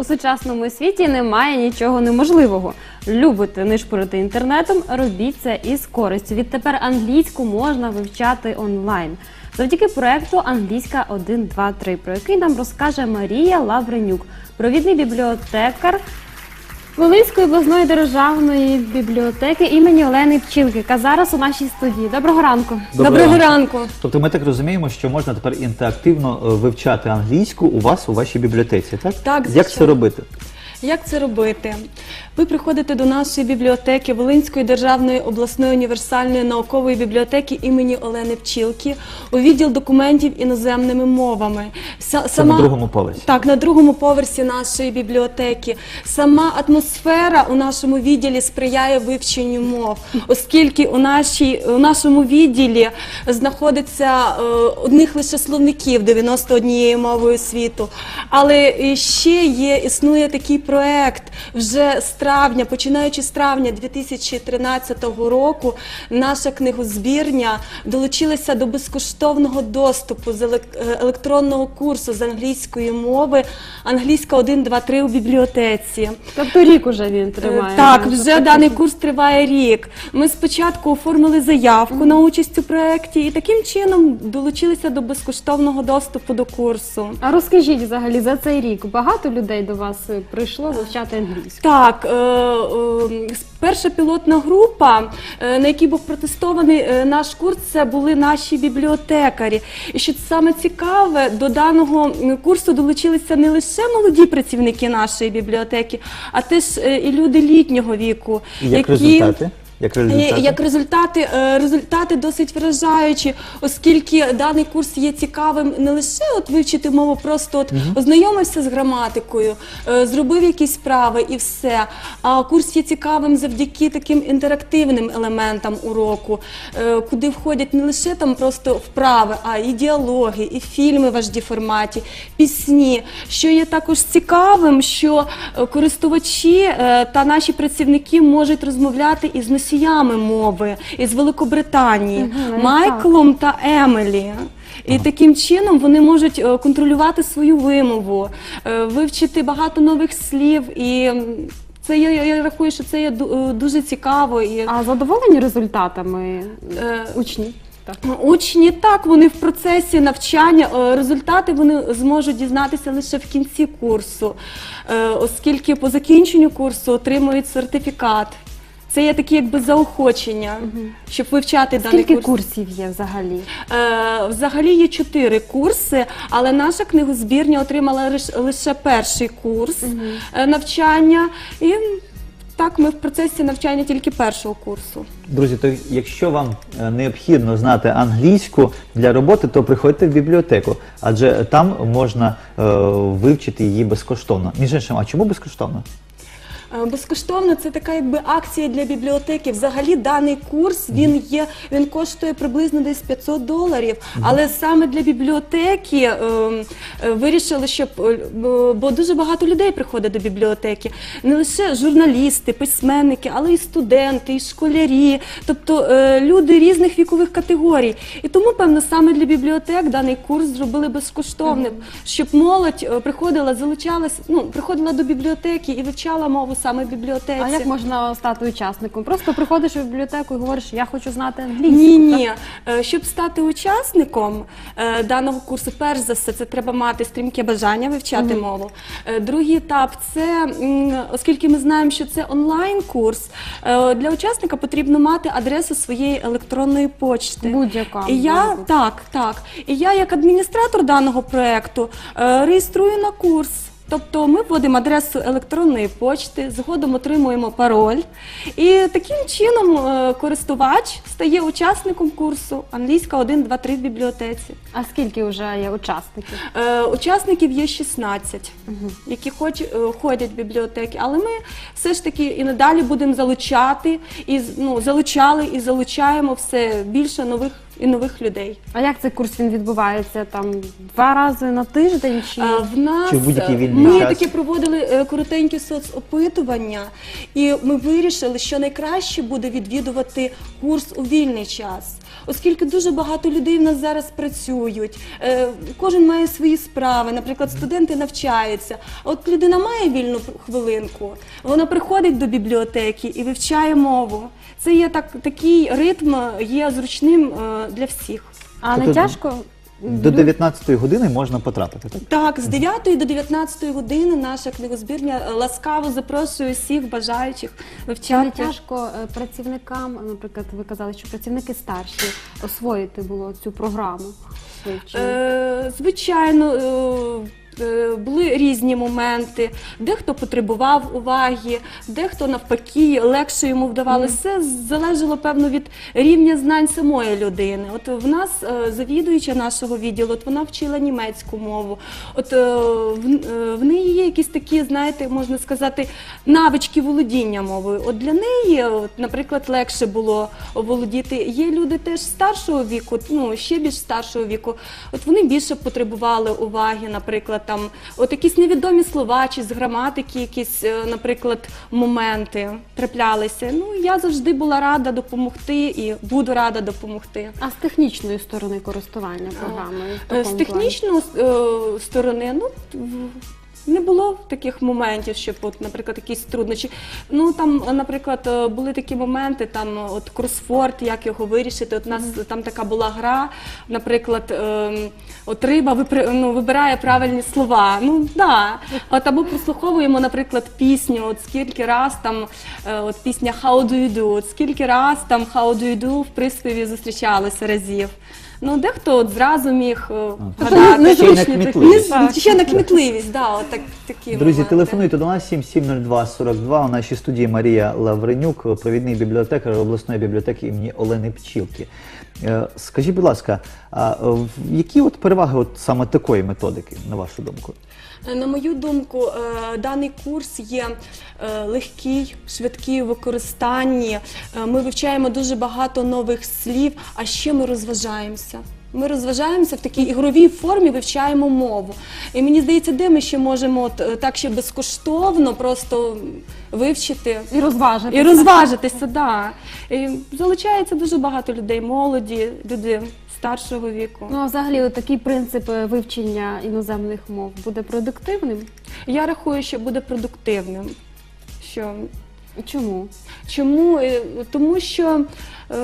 У сучасному світі немає нічого неможливого. Любите нишпорити інтернетом, робіть це із користю. Відтепер англійську можна вивчати онлайн. Завдяки проекту Англійська 1, 2, 3, про який нам розкаже Марія Лавренюк, провідний бібліотекар Волинської обласної державної бібліотеки імені Олени Пчілки, яка зараз у нашій студії. Доброго ранку. Доброго ранку. Тобто ми так розуміємо, що можна тепер інтерактивно е, вивчати англійську у вас у вашій бібліотеці, так? Так, Як це звичайно. робити? Як це робити? Ви приходите до нашої бібліотеки Волинської державної обласної універсальної наукової бібліотеки імені Олени Пчілки у відділ документів іноземними мовами. Са- Це на другому поверсі. Так, на другому поверсі нашої бібліотеки. Сама атмосфера у нашому відділі сприяє вивченню мов, оскільки у, нашій, у нашому відділі знаходиться е, одних лише словників 91 мовою світу. Але ще є, існує такий проект вже з травня, починаючи з травня 2013 року, наша книгозбірня долучилася до безкоштовного доступу з е, електронного курсу з англійської мови англійська 1, 2, 3 у бібліотеці. Тобто рік уже він тримає. Е, Так, вже Тобто даний курс триває рік. Ми спочатку оформили заявку на участь у проєкті і таким чином долучилися до безкоштовного доступу до курсу. А розкажіть взагалі за цей рік багато людей до вас е, прийшло вивчати англійську? Так, е, е, перша пілотна група, е, на якій був протестований е, наш курс, це були наші бібліотекарі. І що саме цікаве, до даного курсу долучилися не лише молоді працівники нашої бібліотеки, а теж е, і люди літнього віку, як результати? Як результати? Е, Як результати, е, результати досить вражаючі, оскільки даний курс є цікавим не лише от вивчити мову, просто от ознайомився з граматикою, е, зробив якісь справи і все. А курс є цікавим завдяки таким інтерактивним елементам уроку, куди входять не лише там просто вправи, а і діалоги, і фільми в HD форматі, пісні. Що є також цікавим, що користувачі та наші працівники можуть розмовляти із носіями мови із Великобританії, Мгм, Майклом та Емелі. І таким чином вони можуть е, контролювати свою вимову, е, вивчити багато нових слів і. м, Це я, я, я рахую, що це є ду- е, дуже цікаво і А задоволені результатами Е, учні? Так. Учні так, вони в процесі навчання. е, Результати вони зможуть дізнатися лише в кінці курсу, е, оскільки по закінченню курсу отримують сертифікат. Це є такі якби заохочення, щоб вивчати даний Скільки курс. курсів є взагалі? Е, Взагалі є чотири курси, але наша книгозбірня отримала лиш- лише перший курс е, навчання. І так, ми в процесі навчання тільки першого курсу. Друзі, то якщо вам е, необхідно знати англійську для роботи, то приходьте в бібліотеку, адже там можна е, вивчити її безкоштовно. Між іншим, а чому безкоштовно? Е, Безкоштовно це така якби акція для бібліотеки. Взагалі даний курс він є, він коштує приблизно десь 500 доларів. Але саме для бібліотеки е, е, вирішили, щоб е, бо- дуже багато людей приходить до бібліотеки, не лише журналісти, письменники, але і студенти, і школярі, тобто е, люди різних вікових категорій. І тому, певно, саме для бібліотек даний курс зробили безкоштовним, щоб молодь приходила, залучалась, ну приходила до бібліотеки і вивчала мову саме в бібліотеці. А як можна стати учасником? Просто приходиш у бібліотеку і говориш, я хочу знати англійську. Ні, ні. Е, Щоб стати учасником е, даного курсу, перш за все, це треба мати стрімке бажання вивчати мову. Е, Другий етап це, м, оскільки ми знаємо, що це онлайн-курс, е, для учасника потрібно мати адресу своєї електронної почти. Будь-яка І я так, так. І я, як адміністратор даного проекту, е, реєструю на курс. Тобто ми вводимо адресу електронної почти, згодом отримуємо пароль, і таким чином е, користувач стає учасником курсу англійська 1, 2, 3 в бібліотеці. А скільки вже є учасників? Е, Учасників є 16, які хоч, е, ходять в бібліотеки, але ми все ж таки і надалі будемо залучати, і ну, залучали і залучаємо все більше нових і нових людей. А як цей курс він відбувається? Там два рази на тиждень чи А, В нас Чи в будь-який вільний ми час? таки проводили е, коротенькі соцопитування, і ми вирішили, що найкраще буде відвідувати курс у вільний час. Оскільки дуже багато людей в нас зараз працюють, е, кожен має свої справи. Наприклад, студенти навчаються. А от людина має вільну хвилинку, вона приходить до бібліотеки і вивчає мову. Це є так, такий ритм є зручним е, для всіх. а не тяжко? До 19 години можна потрапити. Так? Так, з 9 до 19 години наша книгозбірня е, ласкаво запрошує всіх бажаючих Чи не вивчати. тяжко е, працівникам, наприклад, ви казали, що працівники старші освоїти було цю програму? Е, звичайно, е, е, були різні моменти. Дехто потребував уваги, дехто навпаки легше йому вдавалося. Все залежало певно від рівня знань самої людини. От в нас е, завідуюча нашого відділу, от вона вчила німецьку мову. От е, в, е, неї є якісь такі, знаєте, можна сказати, навички володіння мовою. От для неї, наприклад, легше було володіти. Є люди теж старшого віку, ну ще більш старшого віку. От вони більше потребували уваги, наприклад, там от якісь невідомі слова чи з граматики, якісь, е, наприклад, моменти траплялися. Ну я завжди була рада допомогти і буду рада допомогти. А з технічної сторони користування програмою? Е, З технічної е, сторони, ну не було таких моментів, щоб, от, наприклад, якісь труднощі. Ну там, наприклад, е, були такі моменти, там от кросфорд, як його вирішити. От у нас там така була гра, наприклад, е, от риба випри- ну, вибирає правильні слова. Ну да. От або прослуховуємо, наприклад, пісню. От скільки раз там е, от пісня How do you do? От скільки раз там How do you do в приспіві зустрічалися разів. Ну, дехто от зразу міг е, гадати. Ще на кмітливість. Так. Ще на кмітливість, да, от так, такі Друзі, моменти. телефонуйте до нас 7702 42. У нашій студії Марія Лавренюк, провідний бібліотекар обласної бібліотеки імені Олени Пчілки. Е, Скажіть, будь ласка, а е, в- які от переваги от саме такої методики, на вашу думку? Е, На мою думку, е, даний курс є е, легкий, швидкий у використанні. Ми вивчаємо дуже багато нових слів, а ще ми розважаємося. Ми розважаємося в такій ігровій формі, вивчаємо мову. І мені здається, де ми ще можемо от, так ще безкоштовно просто вивчити І розважити. і розважитися. Да. І залучається дуже багато людей, молоді, люди старшого віку. Ну, а взагалі, от такий принцип е, вивчення іноземних мов буде продуктивним? Я рахую, що буде продуктивним. Що Чому? Чому? Е, Тому що е,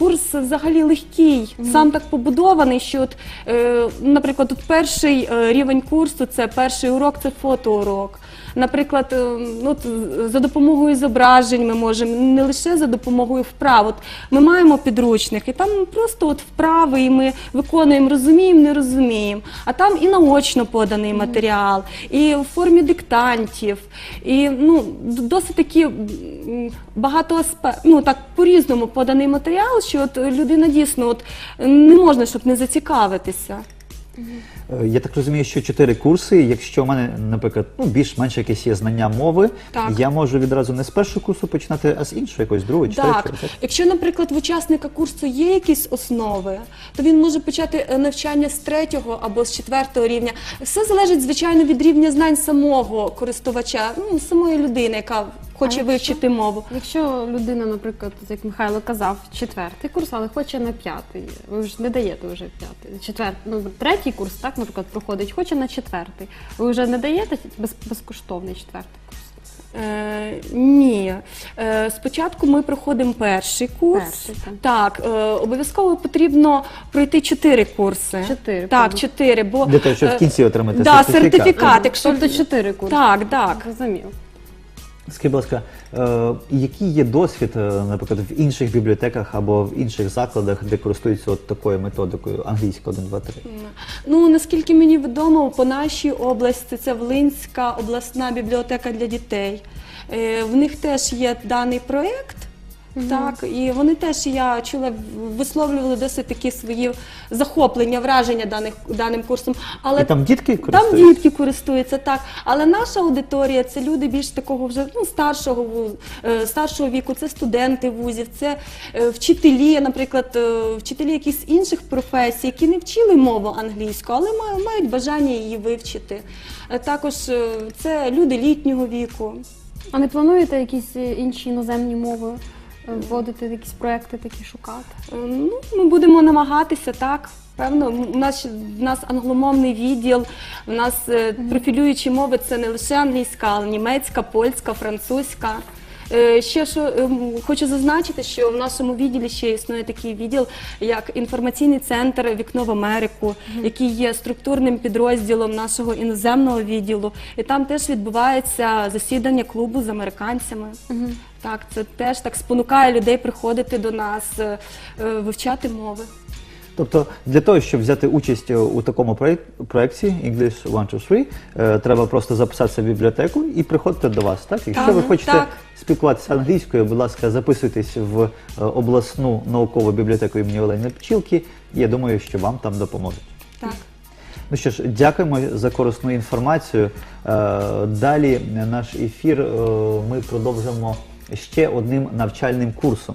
курс взагалі легкий, сам так побудований, що, от, е, наприклад, тут перший е, рівень курсу це перший урок, це фотоурок. Наприклад, е, ну, от, за допомогою зображень ми можемо не лише за допомогою вправ. От ми маємо підручник, і там просто от вправи, і ми виконуємо, розуміємо, не розуміємо. А там і наочно поданий матеріал, і в формі диктантів, і ну, досить такі багато аспе... ну, так по-різному поданий матеріал, що от людина дійсно от, не можна, щоб не зацікавитися. Е, Я так розумію, що чотири курси. Якщо в мене, наприклад, ну більш-менш якесь є знання мови, Так. я можу відразу не з першого курсу починати, а з іншого, якогось другого, чи Так, третього. Так? якщо, наприклад, в учасника курсу є якісь основи, то він може почати е, навчання з третього або з четвертого рівня. Все залежить, звичайно, від рівня знань самого користувача, ну, самої людини, яка хоче якщо- вивчити мову. Якщо людина, наприклад, як Михайло казав, четвертий курс, але хоче на п'ятий, ви ж не даєте вже п'ятий, четвертий, ну третій курс, так, наприклад, проходить, хоче на четвертий. Ви вже не даєте без, безкоштовний четвертий курс? Е, ні. Е, спочатку ми проходимо перший курс. Перший, так, е, обов'язково потрібно пройти чотири курси. Чотири, Так, чотири. Бо, Для того, щоб в е, кінці отримати да, сертифікат. сертифікат. якщо... Тобто чотири курси. Так, так. Зрозуміло. Скажіть, будь ласка, е, який є досвід, е, наприклад, в інших бібліотеках або в інших закладах, де користуються от такою методикою англійською 1, 2, 3? Ну наскільки мені відомо, по нашій області це Волинська обласна бібліотека для дітей. Е, В них теж є даний проєкт. Так, і вони теж я чула, висловлювали досить такі свої захоплення, враження даних даним курсом. Але І там дітки там дітки користуються, так. Але наша аудиторія це люди більш такого вже ну, старшого е, старшого віку, це студенти вузів, це е, вчителі, наприклад, е, вчителі якихось інших професій, які не вчили мову англійську, але ма- мають бажання її вивчити. Також це люди літнього віку. А не плануєте якісь інші іноземні мови вводити, якісь проекти такі шукати? Е, Ну, ми будемо намагатися так. Певно, у нас, в нас англомовний відділ, у нас е, профілюючі мови це не лише англійська, але німецька, польська, французька. Е, Ще що ем, хочу зазначити, що в нашому відділі ще існує такий відділ, як інформаційний центр Вікно в Америку, який є структурним підрозділом нашого іноземного відділу. І там теж відбувається засідання клубу з американцями. Так, це теж так спонукає людей приходити до нас, е, е, вивчати мови. Тобто для того, щоб взяти участь е, у такому проєк- проєкті English 1, 2, 3, е, треба просто записатися в бібліотеку і приходити до вас. Так? Якщо Так, ви хочете так. спілкуватися англійською, будь ласка, записуйтесь в е, обласну наукову бібліотеку імені Олени Пчілки. Я думаю, що вам там допоможуть. Так. Ну що ж, дякуємо за корисну інформацію. Е, Далі наш ефір ми продовжимо ще одним навчальним курсом.